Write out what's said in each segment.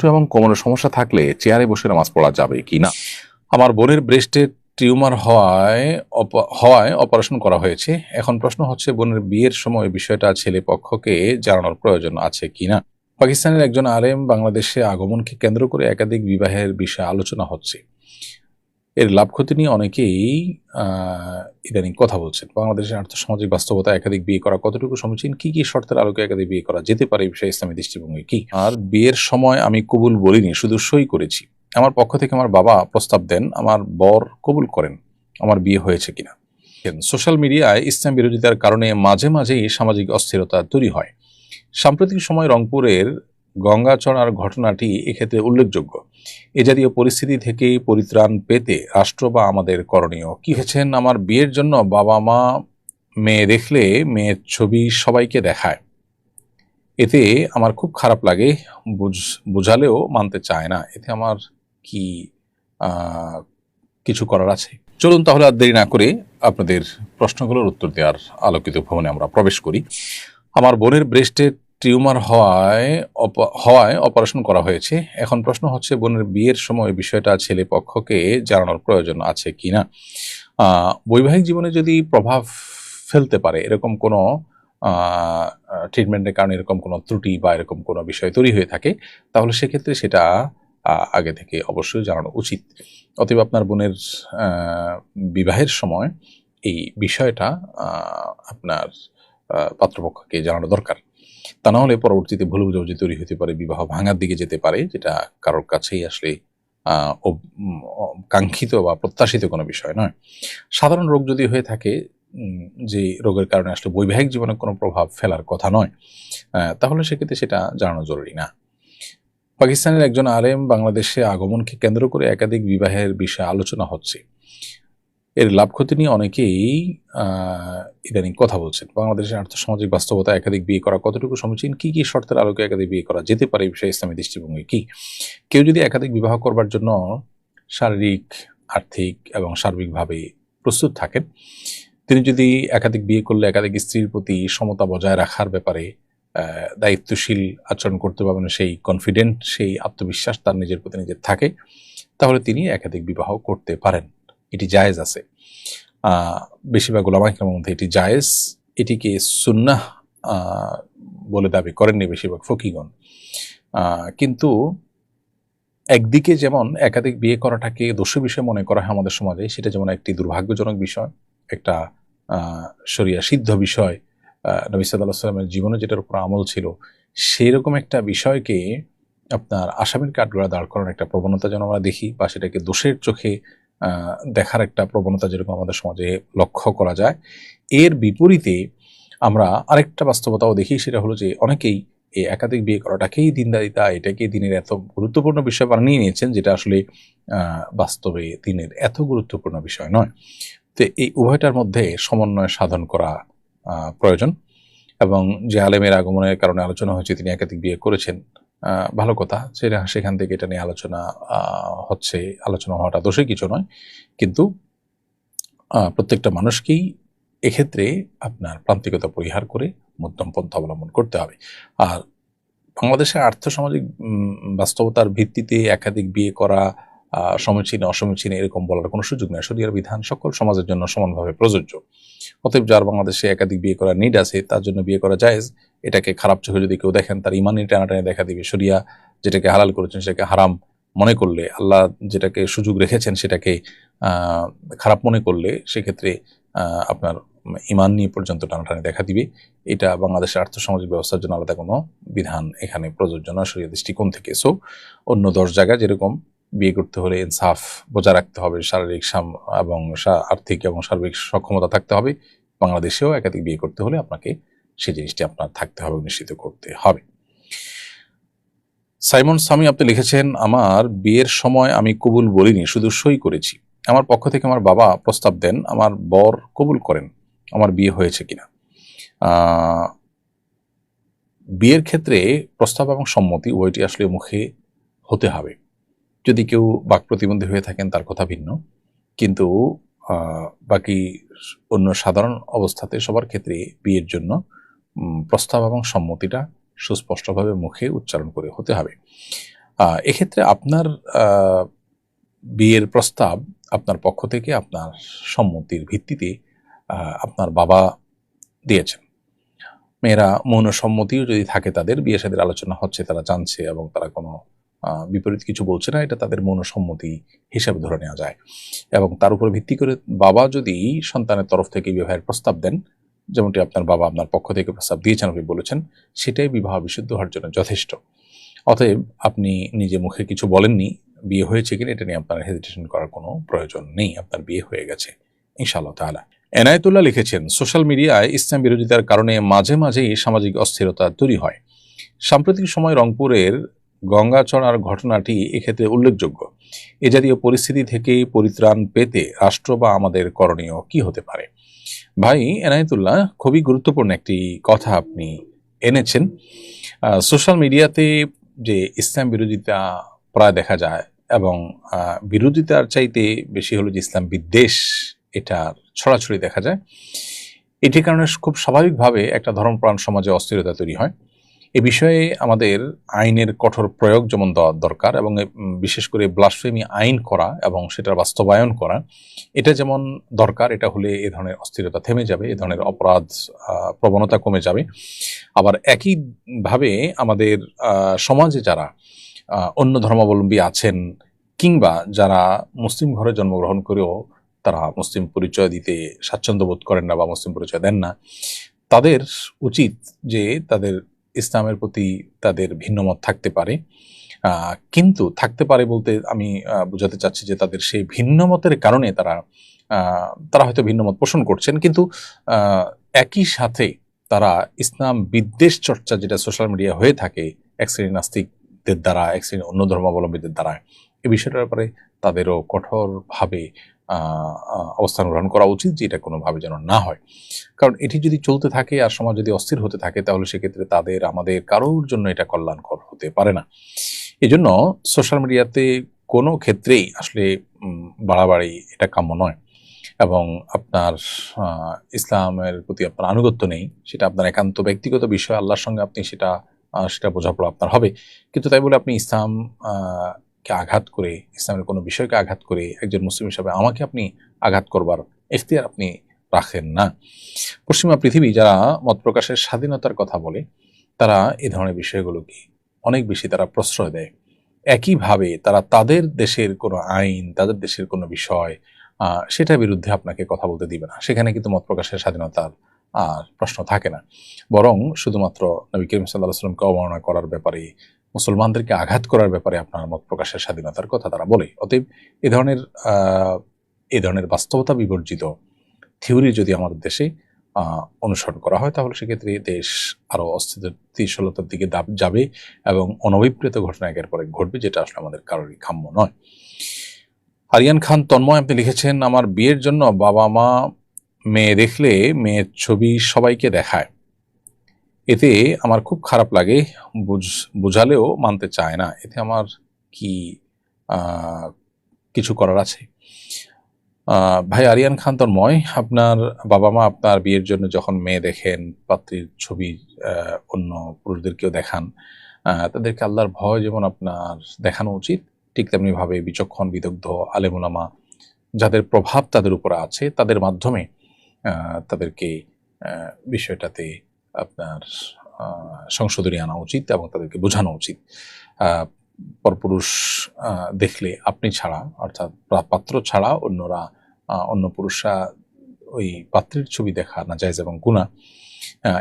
হাঁটু এবং কোমরের সমস্যা থাকলে চেয়ারে বসে নামাজ পড়া যাবে কি না? আমার বোনের ব্রেস্টে টিউমার হওয়ায় হওয়ায় অপারেশন করা হয়েছে। এখন প্রশ্ন হচ্ছে, বোনের বিয়ের সময় বিষয়টা ছেলে পক্ষকে জানানোর প্রয়োজন আছে কিনা পাকিস্তানের একজন আলেম বাংলাদেশে আগমনকে কেন্দ্র করে একাধিক বিবাহের বিষয়ে আলোচনা হচ্ছে। এর লাভ ক্ষতি নিয়ে অনেকেই ইদানিং কথা বলছেন। বাংলাদেশের আর্থসামাজিক বাস্তবতা, একাধিক বিয়ে করা কতটুকু সমীচীন? কি কি শর্তের আলোকে একাধিক বিয়ে করা যেতে পারে এই বিষয়ে ইসলামী দৃষ্টিভঙ্গি কি? আর বিয়ের সময় আমি কবুল বলিনি, শুধু সই করেছি। আমার পক্ষ থেকে আমার বাবা প্রস্তাব দেন, আমার বর কবুল করেন, আমার বিয়ে হয়েছে কিনা? সোশ্যাল মিডিয়ায় ইসলাম বিরোধিতার কারণে মাঝে মাঝেই সামাজিক অস্থিরতা তৈরি হয়। সাম্প্রতিক সময় রংপুরের গঙ্গাচড়ার ঘটনাটি এক্ষেত্রে উল্লেখযোগ্য। এ জাতীয় পরিস্থিতি থেকে পরিত্রাণ পেতে রাষ্ট্র বা আমাদের করণীয়। কি হয়েছেন? আমার বিয়ের জন্য বাবা মা মেয়ে দেখলে মেয়ের ছবি সবাইকে দেখায়। এতে আমার খুব খারাপ লাগে, বুঝ- বুঝালেও মানতে চায় না। এতে আমার কি কিছু করার আছে? চলুন তাহলে আর দেরি না করে আপনাদের প্রশ্নগুলোর উত্তর দেওয়ার আলোকিত ভবনে আমরা প্রবেশ করি। আমার বোনের ব্রেস্টে টিউমার হওয়ায় হওয়ায় অপারেশন করা হয়েছে। এখন প্রশ্ন হচ্ছে, বোনের বিয়ের সময় বিষয়টা ছেলে পক্ষকে জানানোর প্রয়োজন আছে কি না বৈবাহিক জীবনে যদি প্রভাব ফেলতে পারে, এরকম কোনো ট্রিটমেন্টের কারণে এরকম কোনো ত্রুটি বা এরকম কোনো বিষয় তৈরি হয়ে থাকে, তাহলে সেক্ষেত্রে সেটা আগে থেকে অবশ্যই জানানো উচিত। অতএব আপনার বোনের বিবাহের সময় এই বিষয়টা আপনার পাত্রপক্ষকে জানানো দরকার। তা না হলে পরবর্তীতে ভুল বুঝাবুঝি তৈরি হতে পারে, বিবাহ ভাঙার দিকে যেতে পারে, যেটা কারোর কাছেই আসলে কাঙ্ক্ষিত বা প্রত্যাশিত কোনো বিষয় নয়। সাধারণ রোগ যদি হয়ে থাকে যে রোগের কারণে আসলে বৈবাহিক জীবনে কোনো প্রভাব ফেলার কথা নয় তাহলে সেক্ষেত্রে সেটা জানানো জরুরি না। পাকিস্তানের একজন আলেম বাংলাদেশে আগমনকে কেন্দ্র করে একাধিক বিবাহের বিষয়ে আলোচনা হচ্ছে। এর লাভ ক্ষতি নিয়ে অনেকেই ইদানিং কথা বলছেন। বাংলাদেশের আর্থসামাজিক বাস্তবতা, একাধিক বিয়ে করা কতটুকু সমীচীন? কি কি শর্তের আলোকে একাধিক বিয়ে করা যেতে পারে এই বিষয়ে ইসলামী দৃষ্টিভঙ্গি কি? কেউ যদি একাধিক বিবাহ করবার জন্য শারীরিক, আর্থিক এবং সার্বিকভাবে প্রস্তুত থাকেন, তিনি যদি একাধিক বিয়ে করলে একাধিক স্ত্রীর প্রতি সমতা বজায় রাখার ব্যাপারে দায়িত্বশীল আচরণ করতে পারবেন সেই কনফিডেন্ট সেই আত্মবিশ্বাস তার নিজের প্রতি নিজের থাকে, তাহলে তিনি একাধিক বিবাহ করতে পারেন। এটি জায়েজ আছে। বেশিরভাগ ওলামাইকের মধ্যে এটি জায়েজ। এটিকে সুন্নাহ বলে দাবি করেননি বেশিরভাগ ফকিগণ কিন্তু একদিকে যেমন একাধিক বিয়ে করাটাকে দোষ বিষয় মনে করা হয় আমাদের সমাজে, সেটা যেমন একটি দুর্ভাগ্যজনক বিষয়, একটা শরিয়া সিদ্ধ বিষয় নবী সাল্লাহ সাল্লামের জীবনে যেটার উপর আমল ছিল সেই রকম একটা বিষয়কে আপনার আসামির কাঠগড়া দাঁড় করানোর একটা প্রবণতা যেন আমরা দেখি, বা সেটাকে দোষের চোখে দেখার একটা প্রবণতা যেরকম আমাদের সমাজে লক্ষ্য করা যায়। এর বিপরীতে আমরা আরেকটা বাস্তবতাও দেখি, সেটা হলো যে অনেকেই এই একাধিক বিয়ে করাটাকেই দিনদারিতা, এটাকেই দিনের এত গুরুত্বপূর্ণ বিষয় বানিয়ে নিয়েছেন, যেটা আসলে বাস্তবে দিনের এত গুরুত্বপূর্ণ বিষয় নয়। তো এই উভয়টার মধ্যে সমন্বয় সাধন করা প্রয়োজন এবং যে আলেমের আগমনের কারণে আলোচনা হয়েছে, তিনি একাধিক বিয়ে করেছেন ভালো কথা। সেটা সেখান থেকে এটা নিয়ে আলোচনা হচ্ছে। আলোচনা হওয়াটা দোষে কিছু নয়। কিন্তু প্রত্যেকটা মানুষকেই এক্ষেত্রে আপনার প্রান্তিকতা পরিহার করে মধ্যম পন্থা অবলম্বন করতে হবে। আর বাংলাদেশের আর্থসামাজিক বাস্তবতার ভিত্তিতে একাধিক বিয়ে করা সমীচীন, অসমীচীন এরকম বলার কোনো সুযোগ নেই। শরিয়ার বিধান সকল সমাজের জন্য সমানভাবে প্রযোজ্য। অতএব যার বাংলাদেশে একাধিক বিয়ে করার নিড আছে, তার জন্য বিয়ে করা জায়েজ। এটাকে খারাপ চোখে যদি কেউ দেখেন, তার ইমানি টানাটানি দেখা দিবে। শরিয়া যেটাকে হালাল করেছেন, সেটাকে হারাম মনে করলে, আল্লাহ যেটাকে সুযোগ রেখেছেন, সেটাকে খারাপ মনে করলে, সেক্ষেত্রে আপনার ইমান নিয়ে পর্যন্ত টানাটানি দেখা দিবে। এটা বাংলাদেশের আর্থসামাজিক ব্যবস্থার জন্য আলাদা কোনো বিধান এখানে প্রযোজ্য নয় শরীর দৃষ্টিকোণ থেকে। সো অন্য দশ জায়গায় যেরকম বিয়ে করতে হলে ইনসাফ বজায় রাখতে হবে, শারীরিক এবং আর্থিক এবং সার্বিক সক্ষমতা থাকতে হবে। বাংলাদেশেও একাধিক বিয়ে করতে হলে আপনাকে সেই জিনিসটি আপনার থাকতে হবে, নিশ্চিত করতে হবে। সাইমন সামি, আপনি লিখেছেন, আমার বিয়ের সময় আমি কবুল বলিনি, শুধু সই করেছি। আমার পক্ষ থেকে আমার বাবা প্রস্তাব দেন, আমার বর কবুল করেন, আমার বিয়ে হয়েছে কিনা? বিয়ের ক্ষেত্রে প্রস্তাব এবং সম্মতি উভয়টি আসলে মুখে হতে হবে। যদি কেউ বাক প্রতিবন্ধী হয়ে থাকেন, তার কথা ভিন্ন। কিন্তু বাকি অন্য সাধারণ অবস্থাতে সবার ক্ষেত্রে বিয়ের জন্য প্রস্তাব এবং সম্মতিটা সুস্পষ্টভাবে মুখে উচ্চারণ করে হতে হবে। এক্ষেত্রে আপনার বিয়ের প্রস্তাব আপনার পক্ষ থেকে আপনার সম্মতির ভিত্তিতে আপনার বাবা দিয়েছেন। মেয়েরা মৌন সম্মতিও যদি থাকে তাদের, বিয়ে সাদের আলোচনা হচ্ছে, তারা জানছে এবং তারা কোনো বিপরীত কিছু বলছে না, এটা তাদের মৌন সম্মতি হিসাবে ধরে নেওয়া যায়। এবং তার উপর ভিত্তি করে বাবা যদি সন্তানের তরফ থেকে বিবাহের প্রস্তাব দেন, যেমনটি আপনার বাবা আপনার পক্ষ থেকে প্রস্তাব দিয়েছেন, আপনি বলেছেন, সেটাই বিবাহ বিশুদ্ধ হওয়ার জন্য যথেষ্ট। অতএব আপনি নিজে মুখে কিছু বলেননি, বিয়ে হয়েছে কিনা এটা নিয়ে আপনার হেজিটেশন করার কোনো প্রয়োজন নেই, আপনার বিয়ে হয়ে গেছে, ইনশাআল্লাহ তাআলা। এনায়েতুল্লাহ লিখেছেন, সোশ্যাল মিডিয়ায় ইসলাম বিরোধিতার কারণে মাঝে মাঝেই সামাজিক অস্থিরতা তৈরি হয়। সাম্প্রতিক সময় রংপুরের গঙ্গাচড়ার ঘটনাটি এক্ষেত্রে উল্লেখযোগ্য। এ জাতীয় পরিস্থিতি থেকে পরিত্রাণ পেতে রাষ্ট্র বা আমাদের করণীয় কি হতে পারে? ভাই, এনায়েতুল্লাহ, খুবই গুরুত্বপূর্ণ একটি কথা আপনি এনেছেন। সোশ্যাল মিডিয়াতে যে ইসলাম বিরোধিতা প্রায় দেখা যায় এবং বিরোধিতার চাইতে বেশি হলো যে ইসলাম বিদ্বেষ, এটা ছড়াছড়ি দেখা যায়। এটির কারণে খুব স্বাভাবিকভাবে একটা ধর্মপ্রাণ সমাজে অস্থিরতা তৈরি হয়। এ বিষয়ে আমাদের আইনের কঠোর প্রয়োগ যেমন দরকার এবং বিশেষ করে ব্লাসফেমি আইন করা এবং সেটার বাস্তবায়ন করা, এটা যেমন দরকার, এটা হলে এ ধরনের অস্থিরতা থেমে যাবে, এ ধরনের অপরাধ প্রবণতা কমে যাবে। আবার একইভাবে আমাদের সমাজে যারা অন্য ধর্মাবলম্বী আছেন কিংবা যারা মুসলিম ঘরে জন্মগ্রহণ করেও তারা মুসলিম পরিচয় দিতে স্বাচ্ছন্দ্য বোধ করেন না বা মুসলিম পরিচয় দেন না, তাদের উচিত যে তাদের ইসলামের প্রতি তাদের ভিন্নমত থাকতে পারে। কিন্তু থাকতে পারে বলতে আমি বোঝাতে চাচ্ছি যে তাদের সেই ভিন্নমতের কারণে তারা তারা হয়তো ভিন্নমত পোষণ করছেন। কিন্তু একই সাথে তারা ইসলাম বিদ্বেষ চর্চা যেটা সোশ্যাল মিডিয়া হয়ে থাকে, এক শ্রেণির নাস্তিকদের দ্বারা, এক শ্রেণির অন্য ধর্মাবলম্বীদের দ্বারা এই বিষয়টার ব্যাপারে তাদেরও কঠোরভাবে অবস্থান গ্রহণ করা উচিত যে এটা কোনোভাবে যেন না হয়। কারণ এটি যদি চলতে থাকে আর সমাজ যদি অস্থির হতে থাকে তাহলে সেক্ষেত্রে তাদের, আমাদের কারোর জন্য এটা কল্যাণকর হতে পারে না। এই জন্য সোশ্যাল মিডিয়াতে কোনো ক্ষেত্রেই আসলে বাড়াবাড়ি এটা কাম্য নয়। এবং আপনার ইসলামের প্রতি আপনার আনুগত্য নেই, সেটা আপনার একান্ত ব্যক্তিগত বিষয়, আল্লাহর সঙ্গে আপনি সেটা সেটা বোঝাপড়া আপনার হবে। কিন্তু তাই বলে আপনি ইসলাম কে আঘাত করে, ইসলামের কোনো বিষয়কে আঘাত করে একজন মুসলিম হিসাবে আমাকে আপনি আঘাত করবার এখতিয়ার আপনি রাখেন না। পশ্চিমা পৃথিবী যারা মত প্রকাশের স্বাধীনতার কথা বলে, তারা এ ধরনের বিষয়গুলোকে অনেক বেশি তারা প্রশ্রয় দেয়। একইভাবে তারা তাদের দেশের কোনো আইন, তাদের দেশের কোনো বিষয় সেটার বিরুদ্ধে আপনাকে কথা বলতে দিবে না। সেখানে কিন্তু মত প্রকাশের স্বাধীনতার আর প্রশ্ন থাকে না। বরং শুধুমাত্র নবী করিম সাল্লাহ সাল্লামকে অবমাননা করার ব্যাপারে মুসলমানদেরকে আঘাত করার ব্যাপারে আপনার মত প্রকাশের স্বাধীনতার কথা তারা বলে। অতএব এ ধরনের এ ধরনের বাস্তবতা বিবর্জিত থিওরি যদি আমাদের দেশে অনুসরণ করা হয়, তাহলে সেক্ষেত্রে দেশ আরও অস্থিতিশীলতার দিকে যাবে এবং অনভিপ্রেত ঘটনা একের পরে ঘটবে, যেটা আসলে আমাদের কারোরই কাম্য নয়। আরিয়ান খান তন্ময়, আপনি লিখেছেন, আমার বিয়ের জন্য বাবা মা মেয়ে দেখলে মেয়ের ছবি সবাইকে দেখায়। এতে আমার খুব খারাপ লাগে, বুঝ- বুঝালেও মানতে চায় না। এতে আমার কি কিছু করার আছে? ভাই আরিয়ান খান তন্ময়, আপনার বাবা মা আপনার বিয়ের জন্য যখন মেয়ে দেখেন, পাত্রীর ছবি অন্য পুরুষদেরকেও দেখান তাদেরকে আল্লাহর ভয় যেমন আপনার দেখানো উচিত, ঠিক তেমনিভাবে বিচক্ষণ, বিদগ্ধ, আলেমুলামা, যাদের প্রভাব তাদের উপর আছে, তাদের মাধ্যমে তাদেরকে বিষয়টাতে আপনার সংশোধনী আনা উচিত এবং তাদেরকে বোঝানো উচিত। পরপুরুষ দেখলে আপনি ছাড়া, অর্থাৎ পাত্র ছাড়া অন্যরা অন্য পুরুষরা ওই পাত্রের ছবি দেখা না যায় এবং গুণা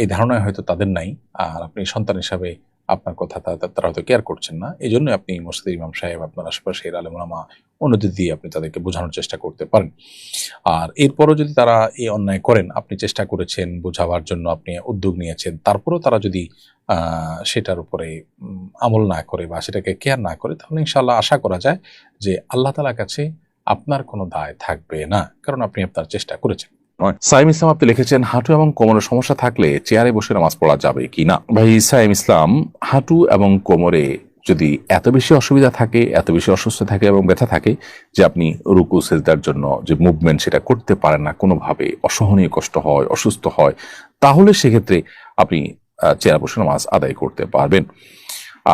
এই ধারণায় হয়তো তাদের নাই। আর আপনি সন্তান হিসাবে আপনার কথা তারা হয়তো কেয়ার করছেন না। এই জন্য আপনি মসজিদ ইমাম সাহেব, আপনার আশেপাশের আলমা অন্যদের দিয়ে আপনি তাদেরকে বোঝানোর চেষ্টা করতে পারেন। আর এরপরও যদি তারা এই অন্যায় করেন, আপনি চেষ্টা করেছেন বোঝাবার জন্য, আপনি উদ্যোগ নিয়েছেন, তারপরও তারা যদি সেটার উপরে আমল না করে বা সেটাকে কেয়ার না করে, তাহলে ইনশাল্লাহ আশা করা যায় যে আল্লাহ তালার কাছে আপনার কোনো দায় থাকবে না, কারণ আপনি আপনার চেষ্টা করেছেন। সাইম ইসলাম আপনি লিখেছেন, হাঁটু এবং কোমরের সমস্যা থাকলে চেয়ারে বসে নামাজ পড়া যাবে কি না? ভাই, সাইম ইসলাম, হাঁটু এবং কোমরে যদি এত বেশি অসুবিধা থাকে, এত বেশি অসুস্থ থাকে এবং ব্যথা থাকে যে আপনি রুকু, সেজদার জন্য যে মুভমেন্ট সেটা করতে পারেন না, কোনোভাবে অসহনীয় কষ্ট হয়, অসুস্থ হয়, তাহলে সেক্ষেত্রে আপনি চেয়ারে বসে নামাজ আদায় করতে পারবেন।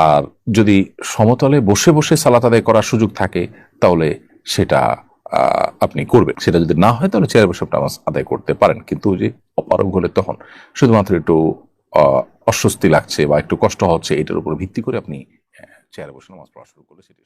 আর যদি সমতলে বসে বসে সালাত আদায় করার সুযোগ থাকে, তাহলে সেটা আপনি করবেন। সেটা যদি না হয়, তাহলে চেয়ার বসে আমার নামাজ আদায় করতে পারেন। কিন্তু যে অপারগ হলে তখন শুধুমাত্র একটু অস্বস্তি লাগছে বা একটু কষ্ট হচ্ছে, এটার উপর ভিত্তি করে আপনি চেয়ারে বসে নামাজ পড়া শুরু করলে সেটি